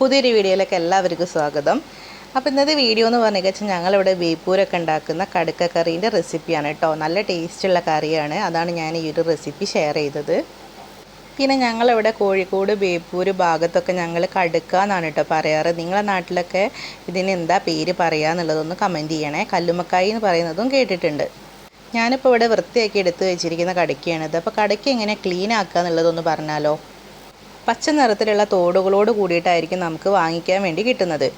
പുതിയൊരു വീഡിയോയിലേക്ക് എല്ലാവർക്കും സ്വാഗതം. അപ്പോൾ ഇന്നത്തെ വീഡിയോ എന്ന് പറഞ്ഞു കഴിച്ചാൽ ഞങ്ങളിവിടെ ബേപ്പൂരൊക്കെ ഉണ്ടാക്കുന്ന കടുക്ക കറീന്റെ റെസിപ്പിയാണ് കേട്ടോ. നല്ല ടേസ്റ്റുള്ള കറിയാണ്. അതാണ് ഞാൻ ഈ ഒരു റെസിപ്പി ഷെയർ ചെയ്തത്. പിന്നെ ഞങ്ങളിവിടെ കോഴിക്കോട് ബേപ്പൂർ ഭാഗത്തൊക്കെ ഞങ്ങൾ കടുക്ക എന്നാണ് കേട്ടോ പറയാറ്. നിങ്ങളെ നാട്ടിലൊക്കെ ഇതിന് എന്താ പേര് പറയുക എന്നുള്ളതൊന്ന് കമന്റ് ചെയ്യണേ. കല്ലുമക്കായി എന്ന് പറയുന്നതും കേട്ടിട്ടുണ്ട്. ഞാനിപ്പോൾ ഇവിടെ വൃത്തിയാക്കി എടുത്ത് വെച്ചിരിക്കുന്ന കടുക്കയാണിത്. അപ്പോൾ കടുക്ക എങ്ങനെ ക്ലീൻ ആക്കുക എന്നുള്ളതൊന്ന് പറഞ്ഞാലോ? പച്ച നിറത്തിലുള്ള തോടുകളോട് കൂടിയിട്ടായിരിക്കും നമുക്ക് വാങ്ങിക്കാൻ വേണ്ടി കിട്ടുന്നത്.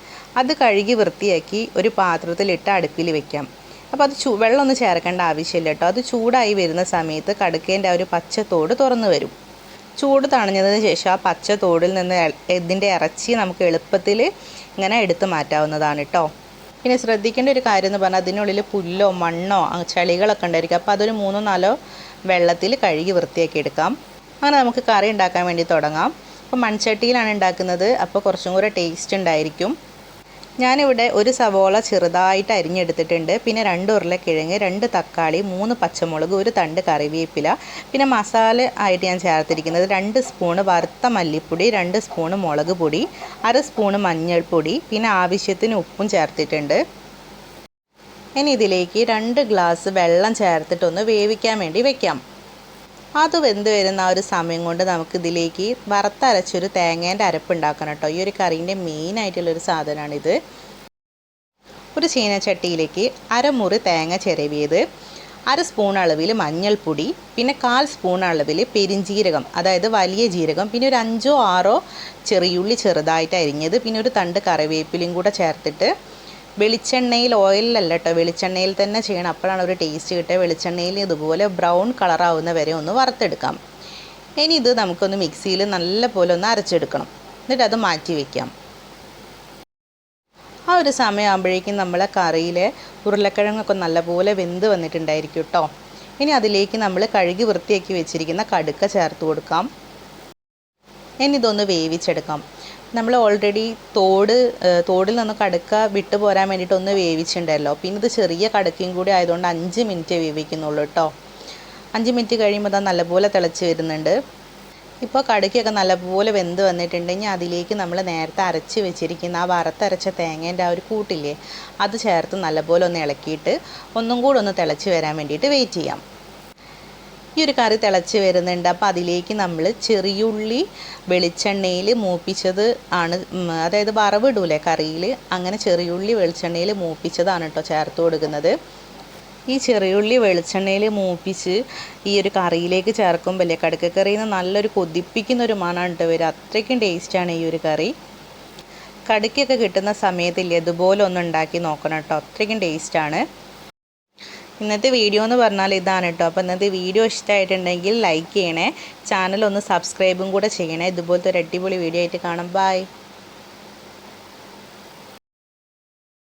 അത് കഴുകി വൃത്തിയാക്കി ഒരു പാത്രത്തിലിട്ട് അടുപ്പിൽ വെക്കാം. അപ്പോൾ അത് ചൂ വെള്ളമൊന്നും ചേർക്കേണ്ട ആവശ്യമില്ല കേട്ടോ. അത് ചൂടായി വരുന്ന സമയത്ത് കടുക്കേന്റെ ആ ഒരു പച്ച തോട് തുറന്നു വരും. ചൂട് തണിഞ്ഞതിന് ശേഷം ആ പച്ച തോടിൽ നിന്ന് ഇതിന്റെ ഇറച്ചി നമുക്ക് എളുപ്പത്തിൽ ഇങ്ങനെ എടുത്തു മാറ്റാവുന്നതാണ് കേട്ടോ. പിന്നെ ശ്രദ്ധിക്കേണ്ട ഒരു കാര്യം എന്ന് പറഞ്ഞാൽ അതിനുള്ളിൽ പുല്ലോ മണ്ണോ ചളികളൊക്കെ ഉണ്ടായിരിക്കും. അപ്പോൾ അതൊരു മൂന്നോ നാലോ വെള്ളത്തിൽ കഴുകി വൃത്തിയാക്കി എടുക്കാം. അങ്ങനെ നമുക്ക് കറി ഉണ്ടാക്കാൻ വേണ്ടി തുടങ്ങാം. അപ്പോൾ മൺചട്ടിയിലാണ് ഉണ്ടാക്കുന്നത്. അപ്പോൾ കുറച്ചും കൂടെ ടേസ്റ്റ് ഉണ്ടായിരിക്കും. ഞാനിവിടെ ഒരു സവോള ചെറുതായിട്ട് അരിഞ്ഞെടുത്തിട്ടുണ്ട്. പിന്നെ രണ്ട് ഉരുളക്കിഴങ്ങ് രണ്ട് തക്കാളി മൂന്ന് പച്ചമുളക് ഒരു തണ്ട് കറിവേപ്പില. പിന്നെ മസാല ആയിട്ട് ഞാൻ ചേർത്തിരിക്കുന്നത് രണ്ട് സ്പൂണ് വറുത്ത മല്ലിപ്പൊടി രണ്ട് സ്പൂണ് മുളക് പൊടി അര സ്പൂണ് മഞ്ഞൾപ്പൊടി പിന്നെ ആവശ്യത്തിന് ഉപ്പും ചേർത്തിട്ടുണ്ട്. ഇനി ഇതിലേക്ക് രണ്ട് ഗ്ലാസ് വെള്ളം ചേർത്തിട്ടൊന്ന് വേവിക്കാൻ വേണ്ടി വെക്കാം. അത് വെന്ത് വരുന്ന ഒരു സമയം കൊണ്ട് നമുക്ക് ഇതിലേക്ക് വറുത്തരച്ചൊരു തേങ്ങേന്റെ അരപ്പ് ഉണ്ടാക്കണം കേട്ടോ. ഈ ഒരു കറീന്റെ മെയിനായിട്ടുള്ളൊരു സാധനമാണിത് ഒരു ചീനച്ചട്ടിയിലേക്ക് അരമുറി തേങ്ങ ചിരവിയത് അര സ്പൂൺ അളവിൽ മഞ്ഞൾപ്പൊടി പിന്നെ കാൽ സ്പൂൺ അളവിൽ പെരിഞ്ജീരകം അതായത് വലിയ ജീരകം പിന്നെ ഒരു അഞ്ചോ ആറോ ചെറിയുള്ളി ചെറുതായിട്ട് അരിഞ്ഞത് പിന്നെ ഒരു തണ്ട് കറിവേപ്പിലയും കൂടെ ചേർത്തിട്ട് വെളിച്ചെണ്ണയിൽ ഓയിലല്ല കേട്ടോ വെളിച്ചെണ്ണയിൽ തന്നെ ചെയ്യണം. അപ്പോഴാണ് ഒരു ടേസ്റ്റ് കിട്ടുക. വെളിച്ചെണ്ണയിൽ ഇതുപോലെ ബ്രൗൺ കളറാവുന്ന വരെ ഒന്ന് വറുത്തെടുക്കാം. ഇനി ഇത് നമുക്കൊന്ന് മിക്സിയിൽ നല്ല പോലെ ഒന്ന് അരച്ചെടുക്കണം. എന്നിട്ട് അത് മാറ്റി വയ്ക്കാം ആ ഒരു സമയമാകുമ്പോഴേക്കും നമ്മളെ കറിയിലെ ഉരുളക്കിഴങ്ങൊക്കെ നല്ലപോലെ വെന്ത് വന്നിട്ടുണ്ടായിരിക്കും കേട്ടോ ഇനി അതിലേക്ക് നമ്മൾ കഴുകി വൃത്തിയാക്കി വെച്ചിരിക്കുന്ന കടുക്ക ചേർത്ത് കൊടുക്കാം. ഇനി ഇതൊന്ന് വേവിച്ചെടുക്കാം. നമ്മൾ ഓൾറെഡി തോട് തോടിൽ നിന്ന് കടുക്ക വിട്ടു പോരാൻ വേണ്ടിയിട്ട് ഒന്ന് വേവിച്ചിട്ടുണ്ടല്ലോ പിന്നെ ഇത് ചെറിയ കടുക്കയും കൂടി ആയതുകൊണ്ട് അഞ്ച് മിനിറ്റ് വേവിക്കുന്നുള്ളൂ കേട്ടോ അഞ്ച് മിനിറ്റ് കഴിയുമ്പോൾ അത് നല്ലപോലെ തിളച്ച് വരുന്നുണ്ട്. ഇപ്പോൾ കടുക്കയൊക്കെ നല്ലപോലെ വെന്ത് വന്നിട്ടുണ്ടെങ്കിൽ അതിലേക്ക് നമ്മൾ നേരത്തെ അരച്ച് വെച്ചിരിക്കുന്ന ആ വറുത്തരച്ച തേങ്ങേന്റെ ആ ഒരു കൂട്ടില്ലേ അത് ചേർത്ത് നല്ലപോലെ ഒന്ന് ഇളക്കിയിട്ട് ഒന്നും കൂടെ ഒന്ന് തിളച്ച് വരാൻ വേണ്ടിയിട്ട് വെയിറ്റ് ചെയ്യാം. ഈ ഒരു കറി തിളച്ച് വരുന്നുണ്ട്. അപ്പോൾ അതിലേക്ക് നമ്മൾ ചെറിയുള്ളി വെളിച്ചെണ്ണയിൽ മൂപ്പിച്ചത് ആണ്. അതായത് വറവിടൂലേ കറിയിൽ അങ്ങനെ ചെറിയുള്ളി വെളിച്ചെണ്ണയിൽ മൂപ്പിച്ചതാണ് കേട്ടോ ചേർത്ത് കൊടുക്കുന്നത്. ഈ ചെറിയുള്ളി വെളിച്ചെണ്ണയിൽ മൂപ്പിച്ച് ഈ ഒരു കറിയിലേക്ക് ചേർക്കുമ്പോൾ അല്ലേ കടുക്കക്കറിയിൽ നിന്ന് നല്ലൊരു കൊതിപ്പിക്കുന്ന ഒരു മണമാണ് കേട്ടോ വരും. അത്രയ്ക്കും ടേസ്റ്റാണ് ഈ ഒരു കറി. കടുക്കൊക്കെ കിട്ടുന്ന സമയത്തില്ലേ ഇതുപോലെ ഒന്ന് ഉണ്ടാക്കി നോക്കണം കേട്ടോ അത്രയ്ക്കും ടേസ്റ്റാണ് ഇന്നത്തെ വീഡിയോ എന്ന് പറഞ്ഞാൽ ഇതാണ് കേട്ടോ. അപ്പോൾ ഇന്നത്തെ വീഡിയോ ഇഷ്ടമായിട്ടുണ്ടെങ്കിൽ ലൈക്ക് ചെയ്യണേ. ചാനൽ ഒന്ന് സബ്സ്ക്രൈബും കൂടെ ചെയ്യണേ. ഇതുപോലത്തെ ഒരു അടിപൊളി വീഡിയോ ആയിട്ട് കാണാം. ബൈ